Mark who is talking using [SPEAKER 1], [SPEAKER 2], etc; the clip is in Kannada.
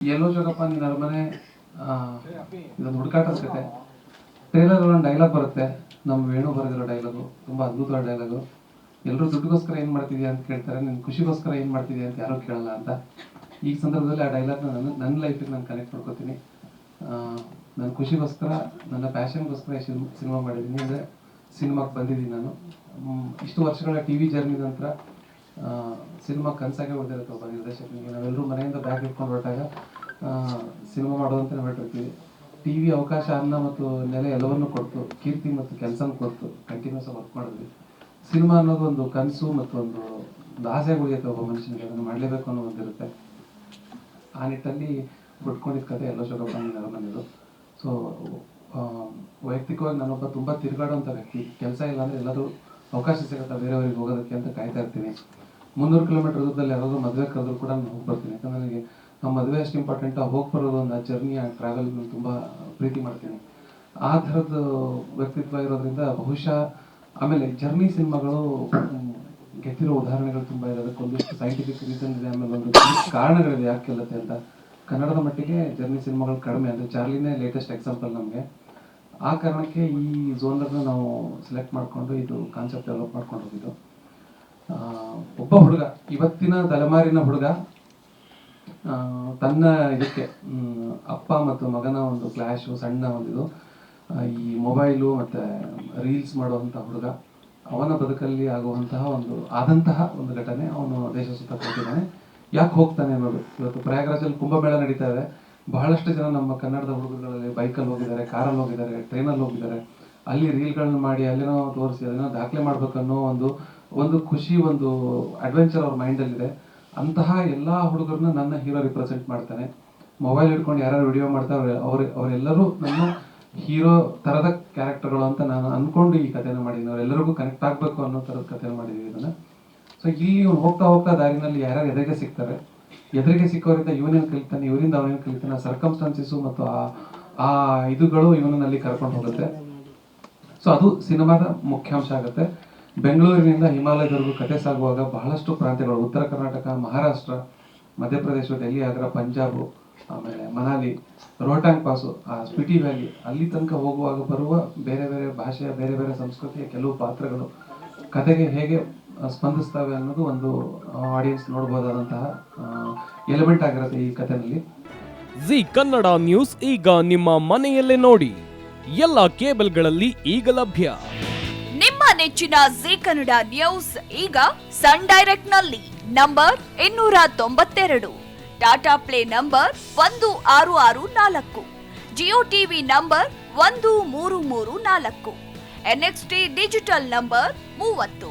[SPEAKER 1] ಎಲ್ಲೋ ಜೋಗಪ್ಪ ನಿನ್ನ ಅರಮನೆ ಇದೊಂದು ಹುಡುಕಾಟ ಕತೆ ಟ್ರೇಲರ್ ಒಂದು ಡೈಲಾಗ್ ಬರುತ್ತೆ. ನಮ್ಮ ವೇಣು ಬರೆದಿರೋ ಡೈಲಾಗು ತುಂಬ ಅದ್ಭುತವಾದ ಡೈಲಾಗು ಎಲ್ಲರೂ ದುಡ್ಡಿಗೋಸ್ಕರ ಏನು ಮಾಡ್ತಿದ್ಯಾ ಅಂತ ಕೇಳ್ತಾರೆ. ನಿನ್ ಖುಷಿಗೋಸ್ಕರ ಏನು ಮಾಡ್ತಿದ್ಯಾ ಅಂತ ಯಾರೂ ಕೇಳಲ್ಲ ಅಂತ. ಈ ಸಂದರ್ಭದಲ್ಲಿ ಆ ಡೈಲಾಗ್ನ ನನ್ನ ನನ್ನ ಲೈಫಿಗೆ ನಾನು ಕನೆಕ್ಟ್ ಮಾಡ್ಕೋತೀನಿ. ನನ್ನ ಖುಷಿಗೋಸ್ಕರ, ನನ್ನ ಪ್ಯಾಷನ್ಗೋಸ್ಕರ ಸಿನಿಮಾ ಮಾಡಿದ್ದೀನಿ. ಅಂದರೆ, ಸಿನಿಮಾಗೆ ಬಂದಿದ್ದೀನಿ ನಾನು. ಇಷ್ಟು ವರ್ಷಗಳ ಟಿ ವಿ ಜರ್ನಿ ನಂತರ ಸಿನಿಮಾ ಕನಸಾಗೆ ಉಳಿದಿರುತ್ತೆ ಒಬ್ಬ ನಿರ್ದೇಶಕನಿಗೆ. ನಾವೆಲ್ಲರೂ ಮನೆಯಿಂದ ಬ್ಯಾಗ್ ಇಟ್ಕೊಂಡು ಹೊರಟಾಗ ಸಿನಿಮಾ ಮಾಡುವಂತ ಹೊರಟಿರ್ತೀವಿ ಟಿ ವಿ ಅವಕಾಶ ಅನ್ನ ಮತ್ತು ನೆಲೆ ಎಲ್ಲವನ್ನು ಕೊಡ್ತು. ಕೀರ್ತಿ ಮತ್ತು ಕೆಲಸನ ಕೊಡ್ತು. ಕಂಟಿನ್ಯೂಸ್ ವರ್ಕ್ ಮಾಡಿದ್ವಿ. ಸಿನಿಮಾ ಅನ್ನೋದು ಒಂದು ಕನಸು ಮತ್ತು ಒಂದು ದಾಸೆ ಉಳಿಯುತ್ತೆ ಒಬ್ಬ ಮನುಷ್ಯನಿಗೆ ಅದನ್ನು ಮಾಡಲೇಬೇಕು ಅನ್ನೋ ಒಂದಿರುತ್ತೆ. ಆ ನಿಟ್ಟಲ್ಲಿ ಹುಟ್ಕೊಂಡಿದ್ದ ಕತೆ ಎಲ್ಲೋ ಶೋಕಪ್ಪ ಬಂದಿದ್ದು ಸೊ ವೈಯಕ್ತಿಕವಾಗಿ ನಾನೊಬ್ಬ ತುಂಬ ತಿರುಗಾಡುವಂಥ ವ್ಯಕ್ತಿ. ಕೆಲಸ ಇಲ್ಲ ಅಂದರೆ ಎಲ್ಲರೂ ಅವಕಾಶ ಸಿಗುತ್ತೆ ಬೇರೆಯವರಿಗೆ ಹೋಗೋದಕ್ಕೆ ಅಂತ ಕಾಯ್ತಾ ಇರ್ತೀನಿ. ಮುನ್ನೂರು ಕಿಲೋಮೀಟರ್ ದೂರದಲ್ಲಿ ಯಾರಾದರೂ ಮದುವೆ ಕರೆದ್ರು ಕೂಡ ನಾನು ಹೋಗಿ ಬರ್ತೀನಿ ಯಾಕಂದ್ರೆ ನನಗೆ ನಮ್ಮ ಮದುವೆ ಅಷ್ಟು ಇಂಪಾರ್ಟೆಂಟ್ ಆ ಹೋಗಿ ಬರೋದು ಒಂದು ಆ ಜರ್ನಿ ಆ ಟ್ರಾವೆಲ್ ತುಂಬ ಪ್ರೀತಿ ಮಾಡ್ತೀನಿ. ಆ ಥರದ್ದು ವ್ಯಕ್ತಿತ್ವ ಇರೋದ್ರಿಂದ ಬಹುಶಃ ಆಮೇಲೆ ಜರ್ನಿ ಸಿನಿಮಾಗಳು ಗೆದ್ದಿರೋ ಉದಾಹರಣೆಗಳು ತುಂಬ ಇದೆ. ಅದಕ್ಕೊಂದಿಷ್ಟು ಸೈಂಟಿಫಿಕ್ ರೀಸನ್ ಇದೆ, ಆಮೇಲೆ ಒಂದು ಕಾರಣಗಳಿದೆ ಯಾಕೆ ಗೆಲ್ಲತ್ತೆ ಅಂತ. ಕನ್ನಡದ ಮಟ್ಟಿಗೆ ಜರ್ನಿ ಸಿನಿಮಾಗಳು ಕಡಿಮೆ. ಅಂದರೆ ಚಾರ್ಲಿನೇ ಲೇಟೆಸ್ಟ್ ಎಕ್ಸಾಂಪಲ್ ನಮಗೆ. ಆ ಕಾರಣಕ್ಕೆ ಈ ಝೋನರ್ನ ನಾವು ಸೆಲೆಕ್ಟ್ ಮಾಡಿಕೊಂಡು ಇದು ಕಾನ್ಸೆಪ್ಟ್ ಡೆವಲಪ್ ಮಾಡ್ಕೊಂಡು ಹೋಗಿದ್ದು. ಒಬ್ಬ ಹುಡುಗ, ಇವತ್ತಿನ ತಲೆಮಾರಿನ ಹುಡುಗ ತನ್ನ ಇದಕ್ಕೆ ಅಪ್ಪ ಮತ್ತು ಮಗನ ಒಂದು ಕ್ಲಾಶು ಸಣ್ಣ ಒಂದು ಇದು ಈ ಮೊಬೈಲು ಮತ್ತು ರೀಲ್ಸ್ ಮಾಡುವಂಥ ಹುಡುಗ, ಅವನ ಬದುಕಲ್ಲಿ ಆಗುವಂತಹ ಒಂದು, ಆದಂತಹ ಒಂದು ಘಟನೆ ಅವನು ದೇಶ ಸುತ್ತ ಹೋಗಿದ್ದಾನೆ ಯಾಕೆ ಹೋಗ್ತಾನೆ ಅನ್ನೋದು. ಇವತ್ತು ಪ್ರಯಾಗ್ರಾಜಲ್ಲಿ ಕುಂಭಮೇಳ ನಡೀತಾ ಇದೆ. ಬಹಳಷ್ಟು ಜನ ನಮ್ಮ ಕನ್ನಡದ ಹುಡುಗರುಗಳಲ್ಲಿ ಬೈಕಲ್ಲಿ ಹೋಗಿದ್ದಾರೆ, ಕಾರಲ್ಲಿ ಹೋಗಿದ್ದಾರೆ ಟ್ರೈನಲ್ಲಿ ಹೋಗಿದ್ದಾರೆ. ಅಲ್ಲಿ ರೀಲ್ಗಳನ್ನ ಮಾಡಿ, ಅಲ್ಲೇನೋ ತೋರಿಸಿ, ಅಲ್ಲೇನೋ ದಾಖಲೆ ಮಾಡ್ಬೇಕನ್ನೋ ಒಂದು ಒಂದು ಖುಷಿ, ಒಂದು ಅಡ್ವೆಂಚರ್ ಅವ್ರ ಮೈಂಡಲ್ಲಿದೆ ಅಂತಹ ಎಲ್ಲ ಹುಡುಗರನ್ನ ನನ್ನ ಹೀರೋ ರಿಪ್ರೆಸೆಂಟ್ ಮಾಡ್ತಾನೆ. ಮೊಬೈಲ್ ಹಿಡ್ಕೊಂಡು ಯಾರು ವಿಡಿಯೋ ಮಾಡ್ತಾರೆ ಅವ್ರ, ಅವರೆಲ್ಲರೂ ನನ್ನ ಹೀರೋ ಥರದ ಕ್ಯಾರೆಕ್ಟರ್ಗಳು ಅಂತ ನಾನು ಅಂದ್ಕೊಂಡು ಈ ಕಥೆನ ಮಾಡಿದ್ದೀನಿ ಅವರೆಲ್ಲರಿಗೂ ಕನೆಕ್ಟ್ ಆಗಬೇಕು ಅನ್ನೋ ಥರದ ಕಥೆನ ಮಾಡಿದ್ದೀವಿ ಇದನ್ನು. ಸೊ ಇಲ್ಲಿ ಹೋಗ್ತಾ ಹೋಗ್ತಾ ದಾರಿನಲ್ಲಿ ಯಾರ್ಯಾರು ಎದೆಗೆ ಸಿಗ್ತಾರೆ ಎದುರಿಗೆ ಸಿಕ್ಕೋರಿಂದ ಇವನೇನು ಕಲಿತಾನೆ, ಇವರಿಂದ ಅವನೇನು ಕಲಿತಾನೆ ಸರ್ಕಮ್ಸ್ಟಾನ್ಸಸ್ ಮತ್ತು ಆ ಆ ಇದುಗಳು ಇವನಲ್ಲಿ ಕರ್ಕೊಂಡು ಹೋಗುತ್ತೆ. ಸೊ ಅದು ಸಿನಿಮಾದ ಮುಖ್ಯಾಂಶ ಆಗುತ್ತೆ. ಬೆಂಗಳೂರಿನಿಂದ ಹಿಮಾಲಯದವರೆಗೂ ಕತೆ ಸಾಗುವಾಗ ಬಹಳಷ್ಟು ಪ್ರಾಂತ್ಯಗಳು, ಉತ್ತರ ಕರ್ನಾಟಕ, ಮಹಾರಾಷ್ಟ್ರ, ಮಧ್ಯಪ್ರದೇಶ ಡೆಲ್ಲಿ ಆಗ್ರಾ, ಪಂಜಾಬ್, ಆಮೇಲೆ ಮನಾಲಿ, ರೋಹ್ಟಾಂಗ್ ಪಾಸು, ಆ ಸ್ಪಿಟಿ ವ್ಯಾಲಿ ಅಲ್ಲಿ ತನಕ ಹೋಗುವಾಗ ಬರುವ ಬೇರೆ ಬೇರೆ ಭಾಷೆಯ, ಬೇರೆ ಬೇರೆ ಸಂಸ್ಕೃತಿಯ ಕೆಲವು ಪಾತ್ರಗಳು, ಕತೆಗೆ ಹೇಗೆ ಸ್ಪಂದಿಸ್ತವೆ ಅನ್ನೋದು ಒಂದು ಆಡಿಯನ್ಸ್ ನೋಡ್ಬೋದಾದಂತಹ ಎಲಿಮೆಂಟ್ ಆಗಿರುತ್ತೆ ಈ ಕಥೆನಲ್ಲಿ.
[SPEAKER 2] ಜಿ ಕನ್ನಡ ನ್ಯೂಸ್ ಈಗ ನಿಮ್ಮ ಮನೆಯಲ್ಲೇ ನೋಡಿ. ಎಲ್ಲ ಕೇಬಲ್ಗಳಲ್ಲಿ ಈಗ ಲಭ್ಯ.
[SPEAKER 3] ನಿಮ್ಮ ನೆಚ್ಚಿನ ಜಿ ಕನ್ನಡ ನ್ಯೂಸ್ ಈಗ ಸನ್ ಡೈರೆಕ್ಟ್ನಲ್ಲಿ ನಂಬರ್ ಇನ್ನೂರ ತೊಂಬತ್ತೆರಡು. ಟಾಟಾ ಪ್ಲೇ ನಂಬರ್ ಒಂದು ಆರು ಆರು ನಾಲ್ಕು. ಜಿಯೋ ಟಿವಿ ನಂಬರ್ ಒಂದು ಮೂರು ಮೂರು ನಾಲ್ಕು. ಎನ್ಎಕ್ಸ್ಟಿ ಡಿಜಿಟಲ್ ನಂಬರ್ ಮೂವತ್ತು.